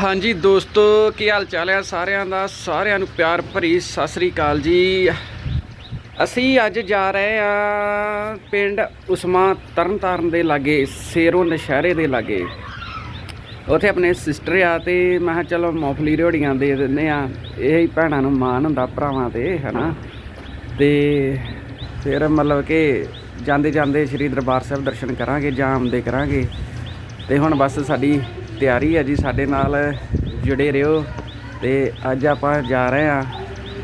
ਹਾਂਜੀ ਦੋਸਤੋ, ਕੀ ਹਾਲ ਚਾਲ ਹੈ ਸਾਰਿਆਂ ਦਾ? ਸਾਰਿਆਂ ਨੂੰ ਪਿਆਰ ਭਰੀ ਸਤਿ ਸ੍ਰੀ ਅਕਾਲ ਜੀ। ਅਸੀਂ ਅੱਜ ਜਾ ਰਹੇ ਆ ਪਿੰਡ ਉਸਮਾ ਤਰਨਤਾਰਨ ਦੇ ਲਾਗੇ, ਸੇਰੋ ਨਸ਼ਹਿਰੇ ਦੇ ਲਾਗੇ। ਉੱਥੇ ਆਪਣੇ ਸਿਸਟਰ ਆ ਤੇ ਮੈਂ ਕਿਹਾ ਚਲੋ ਮੌਫਲੀ ਰਿਓੜੀਆਂ ਦੇ ਦਿੰਦੇ ਆ। ਇਹ ਹੀ ਭੈਣਾਂ ਨੂੰ ਮਾਣ ਹੁੰਦਾ ਭਰਾਵਾਂ ਤੇ, ਹਨਾ? ਤੇ ਫਿਰ ਮਤਲਬ ਕਿ ਜਾਂਦੇ ਜਾਂਦੇ ਸ੍ਰੀ ਦਰਬਾਰ ਸਾਹਿਬ ਦਰਸ਼ਨ ਕਰਾਂਗੇ ਜਾਂ ਆਉਂਦੇ ਕਰਾਂਗੇ। ਤੇ ਹੁਣ ਬਸ ਸਾਡੀ ਤਿਆਰੀ ਹੈ ਜੀ ਸਾਡੇ ਨਾਲ ਜੁੜੇ ਰਹੋ ਤੇ ਅੱਜ ਆਪਾਂ ਜਾ ਰਹੇ ਆ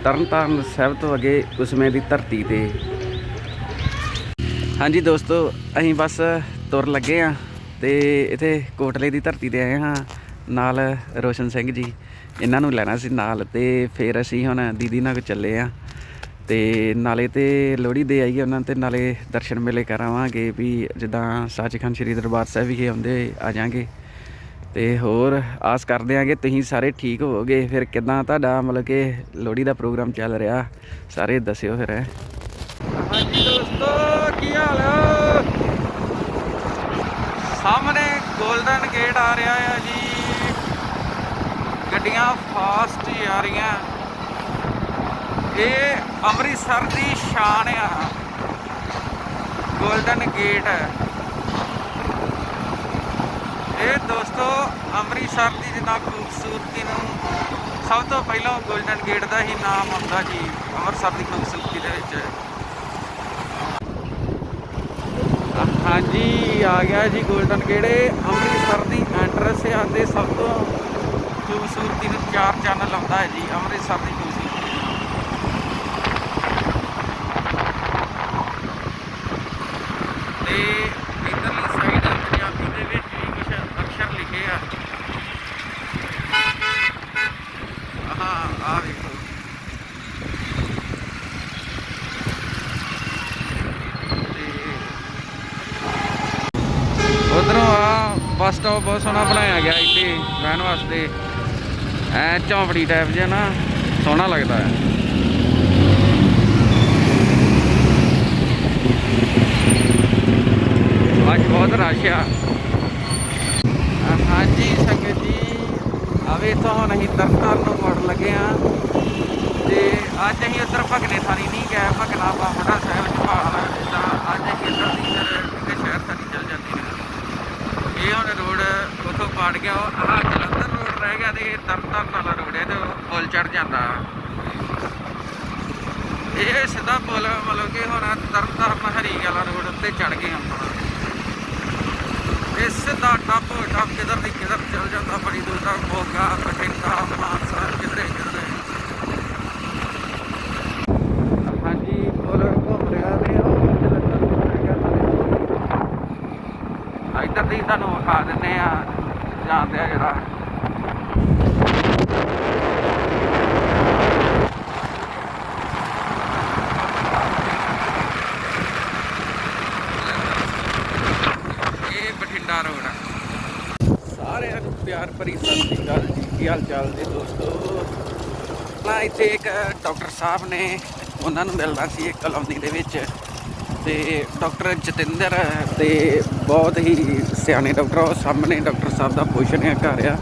ਤਰਨਤਾਰਨ ਸਾਹਿਬ ਤੋਂ ਅੱਗੇ ਉਸਮੇ ਦੀ ਧਰਤੀ ਤੇ। ਹਾਂਜੀ ਦੋਸਤੋ, ਅਸੀਂ ਬਸ ਤੁਰ ਲੱਗੇ ਆ ਤੇ ਇੱਥੇ ਕੋਟਲੇ ਦੀ ਧਰਤੀ ਤੇ ਆਏ ਹਾਂ, ਨਾਲ ਰੋਸ਼ਨ ਸਿੰਘ ਜੀ, ਇਹਨਾਂ ਨੂੰ ਲੈਣਾ ਸੀ ਨਾਲ ਤੇ ਫਿਰ ਅਸੀਂ ਹੁਣ ਦੀਦੀ ਨਾਲ ਚੱਲੇ ਆ ਤੇ ਨਾਲੇ ਤੇ ਲੋਹੜੀ ਦੇ ਆਈਏ ਉਹਨਾਂ ਤੇ ਨਾਲੇ ਦਰਸ਼ਨ ਮੇਲੇ ਕਰਾਵਾਂਗੇ ਵੀ ਜਿੱਦਾਂ ਸੱਚਖੰਡ ਸ੍ਰੀ ਦਰਬਾਰ ਸਾਹਿਬ ਵਿਖੇ ਆਉਂਦੇ ਆ ਜਾਾਂਗੇ। ਤੇ ਹੋਰ ਆਸ ਕਰਦੇ ਆਂਗੇ ਤੁਸੀਂ ਸਾਰੇ ਠੀਕ ਹੋਵੋਗੇ। ਫਿਰ ਕਿਦਾਂ ਤੁਹਾਡਾ ਮਤਲਬ ਕਿ ਲੋਹੜੀ ਦਾ ਪ੍ਰੋਗਰਾਮ ਚੱਲ ਰਿਹਾ, ਸਾਰੇ ਦੱਸਿਓ ਫਿਰ। ਹਾਂਜੀ ਦੋਸਤੋ, ਕੀ ਹਾਲ ਹੈ ਸਾਹਮਣੇ 골ਡਨ ਗੇਟ ਆ ਰਿਹਾ ਆ ਜੀ। ਗੱਡੀਆਂ ਫਾਸਟ ਹੀ ਆ ਰਹੀਆਂ। ਇਹ ਅੰਮ੍ਰਿਤਸਰ ਦੀ ਸ਼ਾਨ ਆ। Golden gate. ਹੈ ਇਹ ਦੋਸਤੋ ਅੰਮ੍ਰਿਤਸਰ ਦੀ ਜਿੰਨਾ ਖੂਬਸੂਰਤੀ ਨੂੰ ਸਭ ਤੋਂ ਪਹਿਲਾਂ 골ਡਨ ਗੇਟ ਦਾ ਹੀ ਨਾਮ ਆਉਂਦਾ ਜੀ, ਅੰਮ੍ਰਿਤਸਰ ਦੀ ਖੂਬਸੂਰਤੀ ਦੇ ਵਿੱਚ। ਹਾਂਜੀ, ਆ ਗਿਆ ਜੀ 골ਡਨ ਗੇਟ ਅੰਮ੍ਰਿਤਸਰ ਦੀ ਐਂਟਰੈਂਸ ਆ ਤੇ ਸਭ ਤੋਂ ਖੂਬਸੂਰਤੀ ਨੂੰ ਚਾਰ ਚੰਨ ਲਾਉਂਦਾ ਹੈ ਜੀ, ਅੰਮ੍ਰਿਤਸਰ ਦੀ ਖੂਬਸੂਰਤੀ। ਤੇ ਇਧਰਲੀ ਸਾਈਡ ਪੰਜਾਬੀ ਦੇ ਵਿੱਚ ਵੀ ਕੁਝ ਅਕਸ਼ਰ ਲਿਖੇ ਆ ਹਾਂ ਆ ਵੇਖੋ ਉਧਰੋਂ ਆ ਬੱਸ ਸਟਾਪ ਬਹੁਤ ਸੋਹਣਾ ਬਣਾਇਆ ਗਿਆ ਇੱਥੇ ਰਹਿਣ ਵਾਸਤੇ। ਐ ਝੌਂਪੜੀ ਟਾਈਪ ਜਿਹਾ ਨਾ, ਸੋਹਣਾ ਲੱਗਦਾ ਹੈ। ਅੱਜ ਬਹੁਤ ਰਸ਼ ਆ। ਹਾਂਜੀ ਸੰਗਤ ਜੀ ਆਵੇ ਤੋਂ ਹੁਣ ਅਸੀਂ ਤਰਨਤਾਰਨ ਨੂੰ ਮੁੜ ਲੱਗੇ ਆ ਤੇ ਅੱਜ ਅਸੀਂ ਉੱਧਰ ਭਗਨੇ ਥਾਣੀ ਨਹੀਂ ਗਏ, ਭਗਨਾ ਬਾਬਾ ਸਾਹਿਬ ਜਪਾਲ ਤਾਂ ਅੱਜ ਅਸੀਂ ਇੱਧਰ ਦੀ ਫਿਰ ਕਿਤੇ ਸ਼ਹਿਰ ਥਾਣੀ ਚੱਲ ਜਾਂਦੇ ਨੇ ਇਹ ਹੁਣ ਰੋਡ ਉਥੋਂ ਪਾੜ ਗਿਆ, ਉਹ ਆਹ ਜਲੰਧਰ ਰੋਡ ਰਹਿ ਗਿਆ ਤੇ ਤਰਨਤਾਰਨ ਵਾਲਾ ਰੋਡ ਹੈ ਤੇ ਪੁਲ ਚੜ ਜਾਂਦਾ। ਇਹ ਸਿੱਧਾ ਪੁਲ, ਮਤਲਬ ਕਿ ਹੁਣ ਤਰਨਤਾਰਨ ਹਰੀ ਵਾਲਾ ਰੋਡ ਉੱਤੇ ਚੜ ਗਏ ਆਪਾਂ। ਇਹ ਸਿੱਧਾ ਟੱਪ ਟੱਪ ਕਿਧਰ ਦੀ ਕਿਧਰ ਚੱਲ ਜਾਂਦਾ ਬੜੀ ਦੂਰ ਤੱਕ ਮੋਗਾ ਬਠਿੰਡਾ ਮਾਨਸਾ ਕਿਧਰੇ ਕਿਧਰੇ ਹਾਂਜੀ ਪੁਲ ਘੁੰਮ ਰਿਹਾ ਤੇ ਉਹ ਜਲੰਧਰ ਨੂੰ ਰਹਿ ਗਿਆ ਸਾਰੇ ਇੱਧਰ ਦੀ ਤੁਹਾਨੂੰ ਵਿਖਾ ਦਿੰਨੇ ਆ, ਜਾਂਦੇ ਆ ਜਿਹੜਾ। ਇਹ ਬਠਿੰਡਾ ਰੋਡ ਆ। ਸਾਰਿਆਂ ਨੂੰ ਪਿਆਰ ਭਰੀ ਸਤਿ ਸ੍ਰੀ ਅਕਾਲ ਜੀ। ਕੀ ਹਾਲ ਚਾਲ ਜੀ ਦੋਸਤੋ? ਨਾ ਇੱਥੇ ਇੱਕ ਡਾਕਟਰ ਸਾਹਿਬ ਨੇ, ਉਹਨਾਂ ਨੂੰ ਮਿਲਣਾ ਸੀ ਇੱਕ ਕਲੋਨੀ ਦੇ ਵਿੱਚ। ਤੇ ਡਾਕਟਰ ਜਤਿੰਦਰ ਤੇ ਬਹੁਤ ਹੀ ਸਿਆਣੇ ਡਾਕਟਰ ਉਹ ਸਾਹਮਣੇ ਡਾਕਟਰ ਸਾਹਿਬ ਦਾ ਪੋਸ਼ਨ ਹੈ ਘਰ ਆ।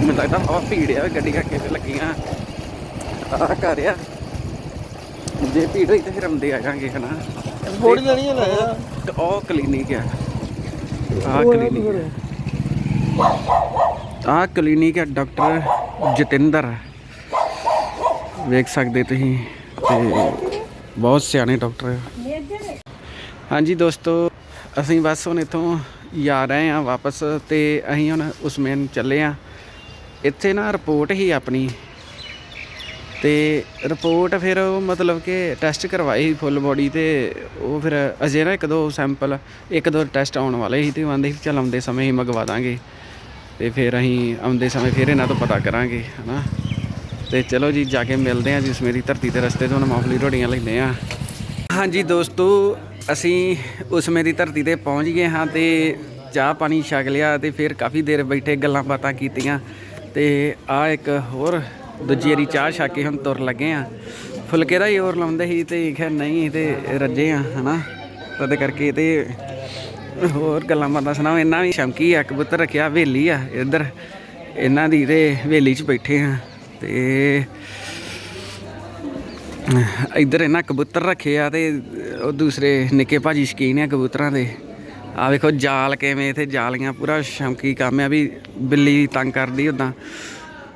ਮੈਨੂੰ ਲੱਗਦਾ ਬਹੁਤ ਭੀੜ ਆ ਗੱਡੀਆਂ ਕਿਵੇਂ ਲੱਗੀਆਂ? ਆ ਘਰ ਆ। ਜੇ ਭੀੜ ਹੋਈ ਤਾਂ ਫਿਰ ਆਉਂਦੇ ਆ ਜਾਾਂਗੇ ਹਨਾ? ਥੋੜੀ ਜਣੀ ਲੈ ਆ ਤੇ ਉਹ ਕਲੀਨਿਕ ਆ। ਆ ਕਲੀਨਿਕ। ਆ ਕਲੀਨਿਕ ਹੈ ਡਾਕਟਰ ਜਤਿੰਦਰ। ਵੇਖ ਸਕਦੇ ਤੁਸੀਂ ਤੇ ਬਹੁਤ ਸਿਆਣੇ ਡਾਕਟਰ ਆ। ਹਾਂਜੀ ਦੋਸਤੋ, ਅਸੀਂ ਬਸ ਹੁਣ ਇੱਥੋਂ ਜਾ ਰਹੇ ਆ ਵਾਪਸ ਤੇ ਅਸੀਂ ਹੁਣ ਉਸਮੇਨ ਚੱਲੇ ਆ ਇੱਥੇ ਨਾ ਰਿਪੋਰਟ ਹੀ ਆਪਣੀ। ਤੇ ਰਿਪੋਰਟ ਫਿਰ ਉਹ ਮਤਲਬ ਕਿ ਟੈਸਟ ਕਰਵਾਏ ਫੁੱਲ ਬੋਡੀ ਤੇ, ਉਹ ਫਿਰ ਅਜੇ ਨਾ ਇੱਕ ਦੋ ਸੈਂਪਲ ਇੱਕ ਦੋ ਟੈਸਟ ਆਉਣ ਵਾਲੇ ਸੀ ਤੇ ਉਹ ਆਂਦੇ ਸੀ ਚੱਲ ਆਉਂਦੇ ਸਮੇਂ ਹੀ ਮੰਗਵਾ ਦਾਂਗੇ। ਤੇ ਫਿਰ ਅਸੀਂ ਆਉਂਦੇ ਸਮੇਂ ਫਿਰ ਇਹਨਾਂ ਤੋਂ ਪਤਾ ਕਰਾਂਗੇ, ਹਨਾ। ਤੇ ਚਲੋ ਜੀ, ਜਾ ਕੇ ਮਿਲਦੇ ਆਂ ਜਿਸ ਮੇਰੀ ਧਰਤੀ ਦੇ ਰਸਤੇ ਤੋਂ, ਹੁਣ ਮੌਫਲੀ ਰੋੜੀਆਂ ਲੈਂਦੇ ਆ ਹਾਂਜੀ ਦੋਸਤੋ ਅਸੀਂ ਉਸ ਮੇਰੀ ਧਰਤੀ ਤੇ ਪਹੁੰਚ ਗਏ ਹਾਂ ਤੇ ਚਾਹ ਪਾਣੀ ਛਕ ਲਿਆ ਤੇ ਫਿਰ ਕਾਫੀ ਦੇਰ ਬੈਠੇ ਗੱਲਾਂ ਬਾਤਾਂ ਕੀਤੀਆਂ ਤੇ ਆ ਇੱਕ ਹੋਰ ਦੂਜੀ ਵਾਰੀ ਚਾਹ ਛਕ ਕੇ ਹੁਣ ਤੁਰ ਲੱਗੇ ਆ ਫੁਲਕੇ ਦਾ ਹੀ ਹੋਰ ਲਾਉਂਦੇ ਸੀ ਤੇ ਖੈਰ ਨਹੀਂ ਤੇ ਰੱਜੇ ਆ ਹਨਾ? ਤਦ ਕਰਕੇ ਤੇ ਹੋਰ ਗੱਲਾਂ ਬਾਤਾਂ ਸੁਣਾਓ ਇਹਨਾਂ ਵੀ ਸ਼ਮਕੀ ਆ, ਕਬੂਤਰ ਰੱਖਿਆ, ਹਵੇਲੀ ਆ ਇੱਧਰ। ਇਹਨਾਂ ਦੀ ਤੇ ਹਵੇਲੀ 'ਚ ਬੈਠੇ ਆ ਤੇ ਇੱਧਰ ਇਹਨਾਂ ਕਬੂਤਰ ਰੱਖੇ ਆ ਤੇ ਉਹ ਦੂਸਰੇ ਨਿੱਕੇ ਭਾਜੀ ਸ਼ਕੀਨ ਆ ਕਬੂਤਰਾਂ ਦੇ। ਆ ਵੇਖੋ ਜਾਲ ਕਿਵੇਂ ਇੱਥੇ ਜਾਲੀਆਂ ਪੂਰਾ ਸ਼ਮਕੀ ਕੰਮ ਆ ਵੀ ਬਿੱਲੀ ਤੰਗ ਕਰਦੀ ਉਦਾਂ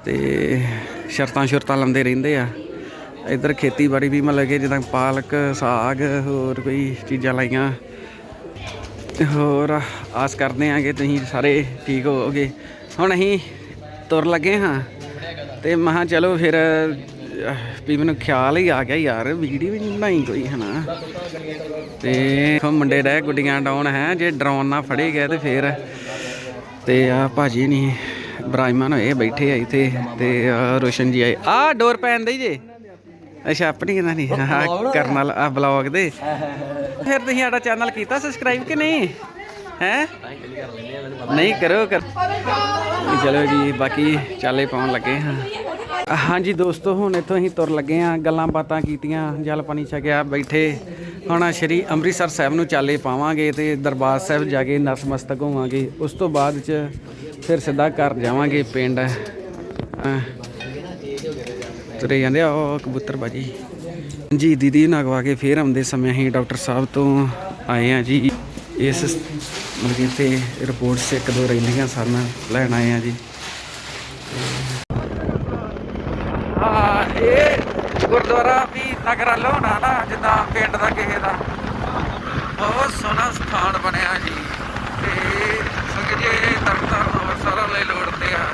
ਤੇ ਸ਼ਰਤਾਂ ਸ਼ਰਤਾਂ ਲਾਉਂਦੇ ਰਹਿੰਦੇ ਆ। ਇੱਧਰ ਖੇਤੀਬਾੜੀ ਵੀ ਮਤਲਬ ਕਿ ਜਿੱਦਾਂ ਪਾਲਕ, ਸਾਗ ਹੋਰ ਕੋਈ ਚੀਜ਼ਾਂ ਲਾਈਆਂ। ਤੇ ਹੋਰ ਆਸ ਕਰਦੇ ਹਾਂ ਕਿ ਤੁਸੀਂ ਸਾਰੇ ਠੀਕ ਹੋਵੋਗੇ। ਹੁਣ ਅਸੀਂ ਤੁਰ ਲੱਗੇ ਹਾਂ ਤੇ ਮਹਾ ਚਲੋ ਫਿਰ ਵੀ ਮੈਨੂੰ ਖਿਆਲ ਹੀ ਆ ਗਿਆ ਯਾਰ, ਵੀਡੀਓ ਵੀ ਨਹੀਂ ਬਣਾਈ ਕੋਈ, ਹਨਾ। ਤੇ ਦੇਖੋ ਮੁੰਡੇ ਡੈ ਗੁੱਡੀਆਂ ਡਾਉਣ ਹੈ, ਜੇ ਡਰੋਨ ਨਾ ਫੜੇ ਗਏ ਤੇ ਫਿਰ। ਤੇ ਆ ਭਾਜੀ ਨਹੀਂ ਬਰਾਈਮਨ ਹੋਏ, ਬੈਠੇ ਆ ਇੱਥੇ, ਤੇ ਰੋਸ਼ਨ ਜੀ ਆਏ। ਆ ਡੋਰ ਪੈਣ ਦੇ ਜੇ। ਅੱਛਾ, ਆਪਣੀ ਇਹਨਾਂ ਦੀ ਆਹ ਕਰਨ ਵਾਲਾ, ਆ ਬਲੌਗ ਦੇ। ਫਿਰ ਤੁਸੀਂ ਸਾਡਾ ਚੈਨਲ ਕੀਤਾ ਸਬਸਕ੍ਰਾਈਬ ਕਿ ਨਹੀਂ? ਹੈ? ਨਹੀਂ ਕਰੋ, ਕਰ। ਚਲੋ ਜੀ, ਬਾਕੀ ਚਾਲੇ ਪਾਉਣ ਲੱਗੇ, ਹਾਂ। ਹਾਂਜੀ ਦੋਸਤੋ, ਹੁਣ ਇੱਥੋਂ ਅਸੀਂ ਤੁਰ ਲੱਗੇ ਹਾਂ, ਗੱਲਾਂ ਬਾਤਾਂ ਕੀਤੀਆਂ, ਜਲ ਪਾਣੀ ਛਕਿਆ ਬੈਠੇ। ਹੁਣ ਸ਼੍ਰੀ ਅੰਮ੍ਰਿਤਸਰ ਸਾਹਿਬ ਨੂੰ ਚਾਲੇ ਪਾਵਾਂਗੇ ਤੇ ਦਰਬਾਰ ਸਾਹਿਬ ਜਾ ਕੇ ਨਤਮਸਤਕ ਹੋਵਾਂਗੇ। ਉਸ ਤੋਂ ਬਾਅਦ ਚ ਫਿਰ ਸਿੱਧਾ ਘਰ ਜਾਵਾਂਗੇ, ਪਿੰਡ। ਤੁਰੇ ਜਾਂਦੇ ਆ ਉਹ ਕਬੂਤਰ ਬਾਜੀ। ਜੀ, ਦੀਦੀ ਨੂੰ ਅਗਵਾ ਕੇ ਫੇਰ ਆਉਂਦੇ ਸਮੇਂ ਅਸੀਂ ਡਾਕਟਰ ਸਾਹਿਬ ਤੋਂ ਆਏ ਆ ਜੀ। ਇਸ ਮਤਲਬ ਕਿ ਤੇ ਰਿਪੋਰਟਸ ਇੱਕ ਦੋ ਰਹਿੰਦੀਆਂ ਸਨ, ਲੈਣ ਆਏ ਆ ਜੀ ਆ ਇਹ ਗੁਰਦੁਆਰਾ ਵੀ ਨਗਰ ਵੱਲੋਂ ਹੋਣਾ ਨਾ, ਜਿੱਦਾਂ ਪਿੰਡ ਦਾ ਕਿਸੇ ਦਾ। ਬਹੁਤ ਸੋਹਣਾ ਸਥਾਨ ਬਣਿਆ ਜੀ। ਤੇ ਸੰਗਜੇ ਤਰਤਾਂ ਅੰਮ੍ਰਿਤਸਰ ਲਈ ਲੋੜਦੇ ਆ।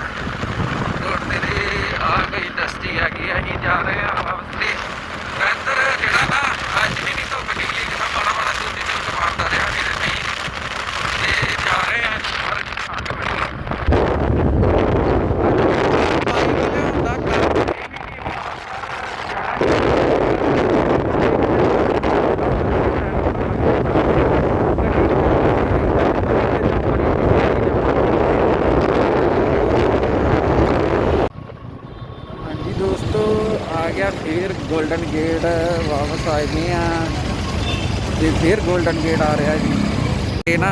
ਲੋੜਦੇ ਨੇ ਆ ਕੋਈ ਇੰਡਸਟਰੀ ਹੈਗੀ ਆ, ਅਸੀਂ ਜਾ ਰਹੇ ਆ ਵਾਪਸ ਤੇ ਇੱਧਰ ਜਿਹੜਾ ਨਾ ਅੱਜ ਵੀ ਨਹੀਂ ਧੁੱਪ ਨਿਕਲੀ ਜਿਹਾ ਮਾੜਾ ਮਾੜਾ ਸੂਰਜ ਨੂੰ ਮਾਰਦਾ ਰਿਹਾ ਵੀਰੇ ਨਹੀਂ ਤੇ ਜਾ ਰਹੇ ਆ ਪਰ ਠੰਡ ਬੜੀ ਹਾਂਜੀ ਦੋਸਤੋ ਆ ਗਿਆ ਫਿਰ ਗੋਲਡਨ ਗੇਟ ਵਾਪਸ ਆਏ ਨੇ ਆ ਤੇ ਫਿਰ ਗੋਲਡਨ ਗੇਟ ਆ ਰਿਹਾ ਜੀ। ਇਹ ਨਾ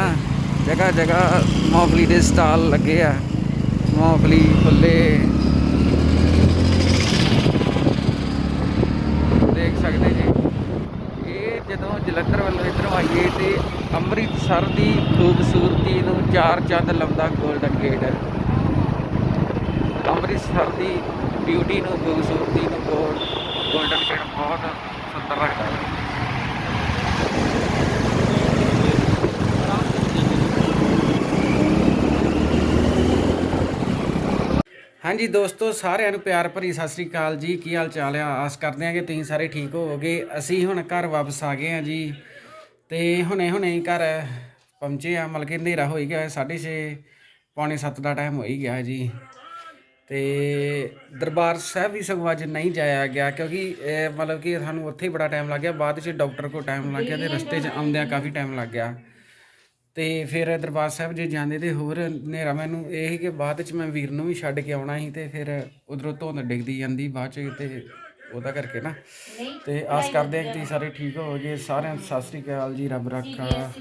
ਜਗ੍ਹਾ ਜਗ੍ਹਾ ਮੌਫਲੀ ਦੇ ਸਟਾਲ ਲੱਗੇ ਆ। ਮੌਫਲੀ ਫੁੱਲੇ। ਦੇਖ ਸਕਦੇ ਜੀ। ਇਹ ਜਦੋਂ ਜਲੰਧਰ ਵੱਲੋਂ ਇੱਧਰ ਆਈਏ ਤੇ ਅੰਮ੍ਰਿਤਸਰ ਦੀ ਖੂਬਸੂਰਤੀ ਨੂੰ ਚਾਰ ਚੰਦ ਲੰਦਾ ਗੋਲਡਨ ਗੇਟ ਹੈ ਅੰਮ੍ਰਿਤਸਰ ਦੀ ਬਿਊਟੀ ਨੂੰ, ਖੂਬਸੂਰਤੀ ਨੂੰ ਕੋਲ ਗੋਲਡਨ ਗੇਟ ਬਹੁਤ ਸੁੰਦਰ ਰੱਖਦਾ ਹੈ। ਹਾਂਜੀ ਦੋਸਤੋ, ਸਾਰਿਆਂ ਨੂੰ ਪਿਆਰ ਭਰੀ ਸਤਿ ਸ੍ਰੀ ਅਕਾਲ ਜੀ। ਕੀ ਹਾਲ ਚਾਲ ਆ? ਆਸ ਕਰਦੇ ਹਾਂ ਕਿ ਤੁਸੀਂ ਸਾਰੇ ਠੀਕ ਹੋਵੋਗੇ। ਅਸੀਂ ਹੁਣ ਘਰ ਵਾਪਸ ਆ ਗਏ ਹਾਂ ਜੀ ਤੇ ਹੁਣੇ ਹੁਣੇ ਹੀ ਘਰ ਪਹੁੰਚੇ ਆ ਮਤਲਬ ਕਿ ਹਨੇਰਾ ਹੋ ਹੀ ਗਿਆ 6:30 ਪੌਣੇ 7 ਦਾ ਟਾਈਮ ਹੋ ਹੀ ਗਿਆ ਜੀ। ਤੇ ਦਰਬਾਰ ਸਾਹਿਬ ਵੀ ਸਗੋਂ ਅੱਜ ਨਹੀਂ ਜਾਇਆ ਗਿਆ ਕਿਉਂਕਿ ਮਤਲਬ ਕਿ ਸਾਨੂੰ ਉੱਥੇ ਹੀ ਬੜਾ ਟਾਈਮ ਲੱਗ ਗਿਆ ਬਾਅਦ ਵਿੱਚ ਡਾਕਟਰ ਕੋਲ ਟਾਈਮ ਲੱਗ ਗਿਆ ਤੇ ਰਸਤੇ 'ਚ ਆਉਂਦਿਆਂ ਕਾਫੀ ਟਾਈਮ ਲੱਗ ਗਿਆ। ਤੇ ਫਿਰ ਦਰਬਾਰ ਸਾਹਿਬ ਜੇ ਜਾਂਦੇ ਤੇ ਹੋਰ ਹਨੇਰਾ ਮੈਨੂੰ ਇਹ ਸੀ ਕਿ ਬਾਅਦ 'ਚ ਮੈਂ ਵੀਰ ਨੂੰ ਵੀ ਛੱਡ ਕੇ ਆਉਣਾ ਸੀ ਤੇ ਫਿਰ ਉਧਰੋਂ ਧੁੰਦ ਡਿੱਗਦੀ ਜਾਂਦੀ ਬਾਅਦ 'ਚ ਤੇ ਉਹਦਾ ਕਰਕੇ ਨਾ। ਤੇ ਆਸ ਕਰਦੇ ਹਾਂ ਕਿ ਸਾਰੇ ਠੀਕ ਹੋਵੋਗੇ ਸਾਰਿਆਂ ਨੂੰ ਸਤਿ ਸ੍ਰੀ ਅਕਾਲ ਜੀ ਰੱਬ ਰੱਖਾ।